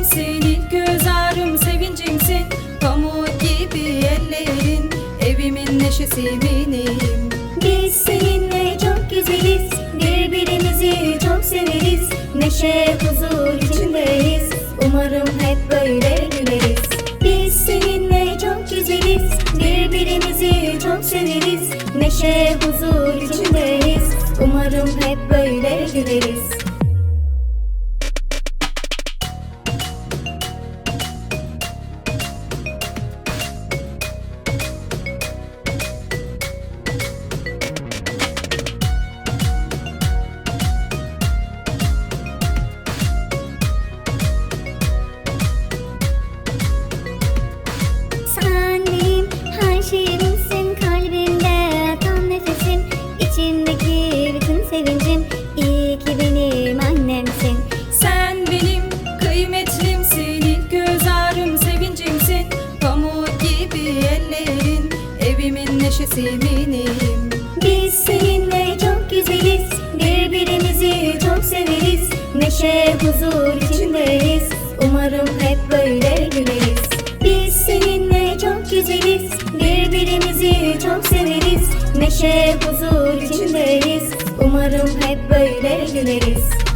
Güneşim senin göz ağrım sevincimsin. Pamuk gibi ellerin evimin neşesi benim. Biz seninle çok güzeliz birbirimizi çok severiz. Neşe huzur içindeyiz umarım hep böyle güleriz. Biz seninle çok güzeliz birbirimizi çok severiz. Neşe huzur içindeyiz umarım hep böyle güleriz. Evimin neşesi eminim Biz seninle çok güzeliz. Birbirimizi çok severiz. Neşe huzur içindeyiz. Umarım hep böyle güleriz. Biz seninle çok güzeliz. Birbirimizi çok severiz. Neşe huzur içindeyiz. Umarım hep böyle güleriz